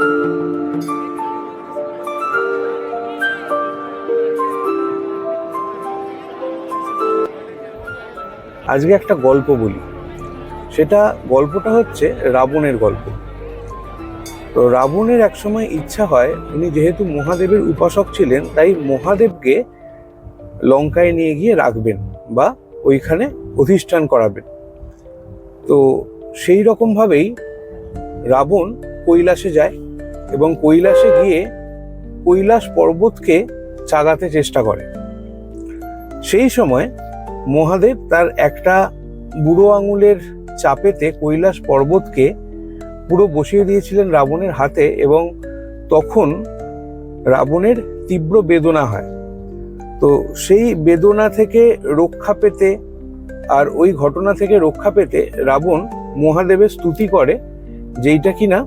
আজকে একটা গল্প বলি। সেটা গল্পটা হচ্ছে রাবণের গল্প। তো রাবণের একসময় ইচ্ছা হয়, উনি যেহেতু মহাদেবের উপাসক ছিলেন, তাই মহাদেবকে লঙ্কায় নিয়ে গিয়ে রাখবেন বা ওইখানে অধিষ্ঠান করাবেন। তো সেই রকমভাবেই রাবণ কৈলাসে যায়। এবং কৈলাসে গিয়ে কৈলাস পর্বতকে চাগাতে চেষ্টা করে। সেই সময় মহাদেব তার একটা বুড়ো আঙুলের চাপেতে কৈলাস পর্বতকে পুরো বসিয়ে দিয়েছিলেন রাবণের হাতে এবং তখন রাবণের তীব্র বেদনা হয়। তো সেই বেদনা থেকে রক্ষা পেতে আর ওই ঘটনা থেকে রক্ষা পেতে রাবণ মহাদেবের স্তুতি করে, যেইটা কিনা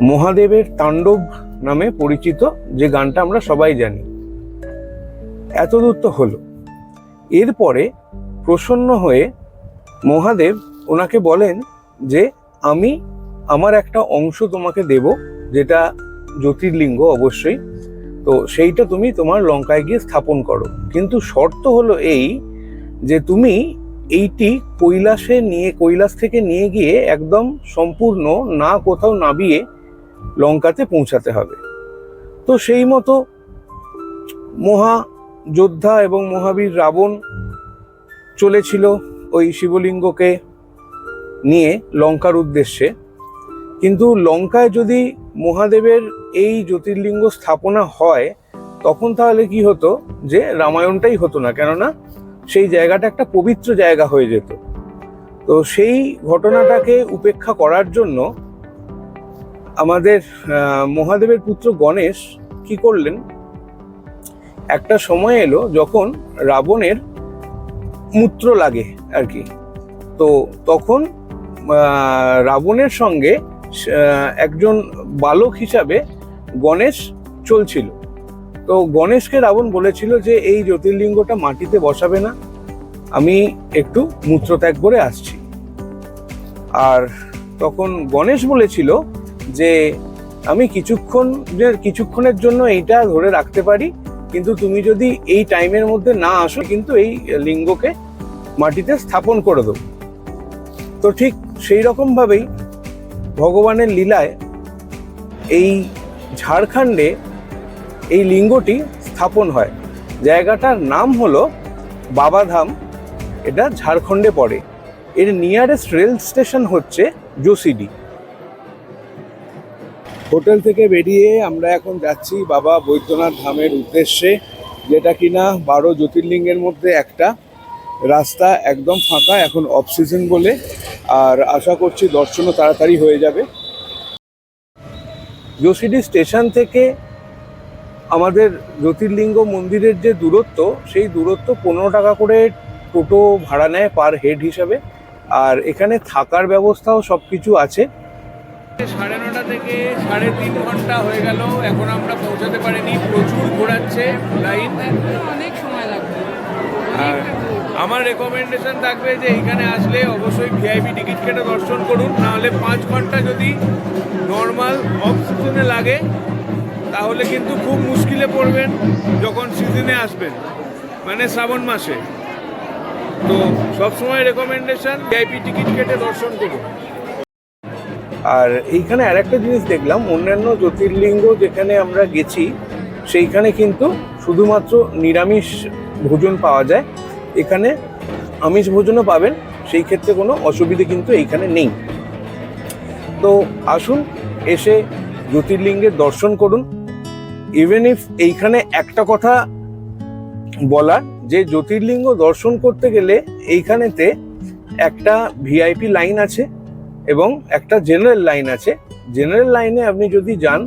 মহাদেবের তাণ্ডব নামে পরিচিত যে গানটা আমরা সবাই জানি। এতদূর তো হলো। এরপরে প্রসন্ন হয়ে মহাদেব ওনাকে বলেন যে, আমি আমার একটা অংশ তোমাকে দেব, যেটা জ্যোতির্লিঙ্গ অবশ্যই। তো সেইটা তুমি তোমার লঙ্কায় গিয়ে স্থাপন করো। কিন্তু শর্ত হলো এই যে, তুমি এইটি কৈলাসে নিয়ে, কৈলাস থেকে নিয়ে গিয়ে একদম সম্পূর্ণ না কোথাও নাবিয়ে লঙ্কাতে পৌঁছাতে হবে। তো সেই মতো মহা যোদ্ধা এবং মহাবীর রাবণ চলেছিল ওই শিবলিঙ্গকে নিয়ে লঙ্কার উদ্দেশ্যে। কিন্তু লঙ্কায় যদি মহাদেবের এই জ্যোতির্লিঙ্গ স্থাপনা হয়, তখন তাহলে কি হতো যে রামায়ণটাই হতো না? কেননা সেই জায়গাটা একটা পবিত্র জায়গা হয়ে যেত। তো সেই ঘটনাটাকে উপেক্ষা করার জন্য আমাদের মহাদেবের পুত্র গণেশ কি করলেন? একটা সময় এলো যখন রাবণের মূত্র লাগে আর কি। তো তখন রাবণের সঙ্গে একজন বালক হিসাবে গণেশ চলছিল। তো গণেশকে রাবণ বলেছিল যে, এই জ্যোতির্লিঙ্গটা মাটিতে বসাবে না, আমি একটু মূত্রত্যাগ করে আসছি। আর তখন গণেশ বলেছিল যে আমি কিছুক্ষণ, যে কিছুক্ষণের জন্য এইটা ধরে রাখতে পারি, কিন্তু তুমি যদি এই টাইমের মধ্যে না আসো, কিন্তু এই লিঙ্গকে মাটিতে স্থাপন করে দেবো। তো ঠিক সেই রকম ভাবেই ভগবানের লীলায় এই ঝাড়খণ্ডে এই লিঙ্গটি স্থাপন হয়। জায়গাটার নাম হলো বাবাধাম, এটা ঝাড়খণ্ডে পড়ে। এর নিয়ারেস্ট রেল স্টেশন হচ্ছে জোসিডি। হোটেল থেকে বেরিয়ে আমরা এখন যাচ্ছি বাবা বৈদ্যনাথ ধামের উদ্দেশ্যে, যেটা কিনা বারো জ্যোতির্লিঙ্গের মধ্যে একটা। রাস্তা একদম ফাঁকা, এখন অফ সিজন বলে, আর আশা করছি দর্শনও তাড়াতাড়ি হয়ে যাবে। জোসিডি স্টেশন থেকে আমাদের জ্যোতির্লিঙ্গ মন্দিরের যে দূরত্ব, সেই দূরত্ব পনেরো টাকা করে টোটো ভাড়া নেয় পার হেড হিসাবে। আর এখানে থাকার ব্যবস্থাও সব কিছু আছে। সাড়ে নটা থেকে সাড়ে তিন ঘণ্টা হয়ে গেল। এখন আমরা পৌঁছাতে পারিনি। প্রচুর ঘোরাচ্ছে লাইন। অনেক সময় লাগবে। আর আমার রেকমেন্ডেশন থাকবে যে এখানে আসলে অবশ্যই ভিআইপি টিকিট কেটে দর্শন করুন। নাহলে পাঁচ ঘণ্টা যদি নর্মাল অফ সিজনে লাগে তাহলে কিন্তু খুব মুশকিলে পড়বেন যখন সিজনে আসবেন। মানে শ্রাবণ মাসে। তো সবসময় রেকমেন্ডেশন ভিআইপি টিকিট কেটে দর্শন করুন। আর এইখানে আরেকটা জিনিস দেখলাম, অন্যান্য জ্যোতির্লিঙ্গ যেখানে আমরা গেছি, সেইখানে কিন্তু শুধুমাত্র নিরামিষ ভোজন পাওয়া যায়। এখানে আমিষ ভোজনও পাবেন, সেই ক্ষেত্রে কোনো অসুবিধে কিন্তু এইখানে নেই। তো আসুন, এসে জ্যোতির্লিঙ্গের দর্শন করুন। ইভেন ইফ এইখানে একটা কথা বলার, যে জ্যোতির্লিঙ্গ দর্শন করতে গেলে এইখানেতে একটা ভিআইপি লাইন আছে। এবং একটা জেনারেল লাইন আছে। জেনারেল লাইনে আপনি যদি যান,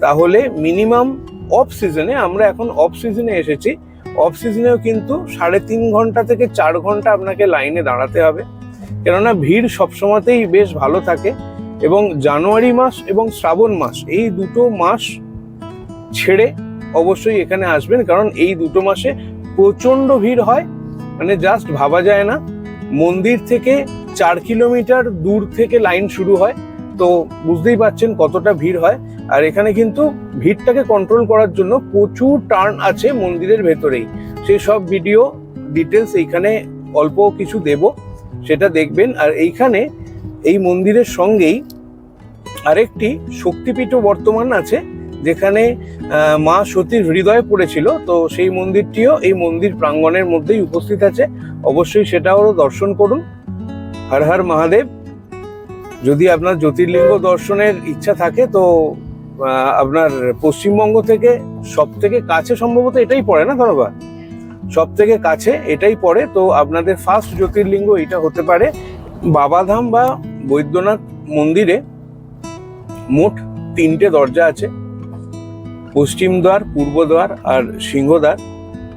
তাহলে মিনিমাম অফ সিজনে আমরা এখন অফ সিজনে এসেছি। অফ সিজনেও কিন্তু সাড়ে তিন ঘণ্টা থেকে চার ঘণ্টা আপনাকে লাইনে দাঁড়াতে হবে। কেননা ভিড় সবসময়তেই বেশ ভালো থাকে এবং জানুয়ারি মাস এবং শ্রাবণ মাস এই দুটো মাস ছেড়ে অবশ্যই এখানে আসবেন। কারণ এই দুটো মাসে প্রচণ্ড ভিড় হয়। মানে জাস্ট ভাবা যায় না। মন্দির থেকে চার কিলোমিটার দূর থেকে লাইন শুরু হয়। তো বুঝতেই পারছেন কতটা ভিড় হয়। আর এখানে কিন্তু ভিড়টাকে কন্ট্রোল করার জন্য প্রচুর টার্ন আছে মন্দিরের ভেতরেই। সেই সব ভিডিও ডিটেলস এইখানে অল্প কিছু দেব, সেটা দেখবেন। আর এইখানে এই মন্দিরের সঙ্গেই আরেকটি শক্তিপীঠও বর্তমান আছে, যেখানে মা সতীর হৃদয়ে পড়েছিল। তো সেই মন্দিরটিও এই মন্দির প্রাঙ্গণের মধ্যেই উপস্থিত আছে। অবশ্যই সেটাও দর্শন করুন। হর হর মহাদেব। যদি আপনার জ্যোতির্লিঙ্গ দর্শনের ইচ্ছা থাকে, তো আপনার পশ্চিমবঙ্গ থেকে সব থেকে কাছে সম্ভবত এটাই পড়ে না ধরবা সব থেকে কাছে এটাই পড়ে, তো আপনাদের ফার্স্ট জ্যোতির্লিঙ্গ এটা হতে পারে বাবাধাম বা বৈদ্যনাথ মন্দিরে মোট তিনটে দরজা আছে। পশ্চিম দ্বার, পূর্ব দ্বার আর সিংহদ্বার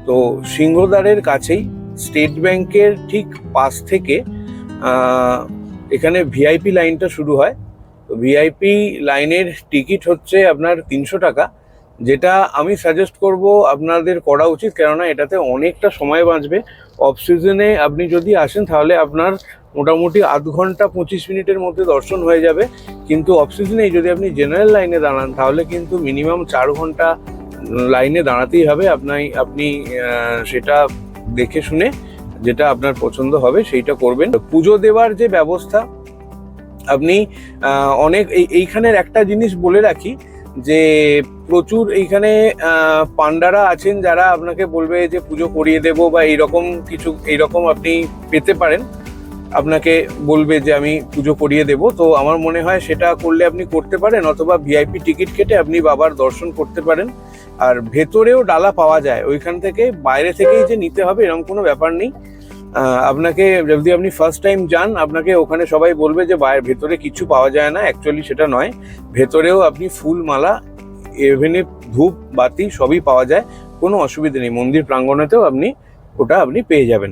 তো সিংহদ্বারের কাছেই স্টেট ব্যাংকের ঠিক পাশ থেকে এখানে ভিআইপি লাইনটা শুরু হয়। তো ভিআইপি লাইনের টিকিট হচ্ছে আপনার তিনশো টাকা। যেটা আমি সাজেস্ট করব আপনাদের করা উচিত, কেননা এটাতে অনেকটা সময় বাঁচবে। অফ সিজনে আপনি যদি আসেন, তাহলে আপনার মোটামুটি আধ ঘণ্টা পঁচিশ মিনিটের মধ্যে দর্শন হয়ে যাবে। কিন্তু অফ সিজনে যদি আপনি জেনারেল লাইনে দাঁড়ান, তাহলে কিন্তু মিনিমাম চার ঘণ্টা লাইনে দাঁড়াতেই হবে। আপনাই, আপনি সেটা দেখে শুনে যেটা আপনার পছন্দ হবে সেইটা করবেন। পুজো দেওয়ার যে ব্যবস্থা, আপনি অনেক এই, এইখানের একটা জিনিস বলে রাখি যে প্রচুর এইখানে পান্ডারা আছেন যারা আপনাকে বলবে যে পুজো করিয়ে দেব বা এইরকম কিছু, এইরকম আপনি পেতে পারেন। আপনাকে বলবে যে আমি পুজো করিয়ে দেব। তো আমার মনে হয় সেটা করলে আপনি করতে পারেন অথবা ভিআইপি টিকিট কেটে আপনি বাবার দর্শন করতে পারেন। আর ভেতরেও ডালা পাওয়া যায়। ওইখান থেকে বাইরে থেকেই যে নিতে হবে, এরকম কোনো ব্যাপার নেই। আপনাকে যদি আপনি ফার্স্ট টাইম যান, আপনাকে ওখানে সবাই বলবে যে বাইরে ভেতরে কিছু পাওয়া যায় না। অ্যাকচুয়ালি সেটা নয়। ভেতরেও আপনি ফুল মালা এভেনে ধূপ, বাতি সবই পাওয়া যায়। কোনো অসুবিধা নেই। মন্দির প্রাঙ্গণেতেও আপনি ওটা আপনি পেয়ে যাবেন।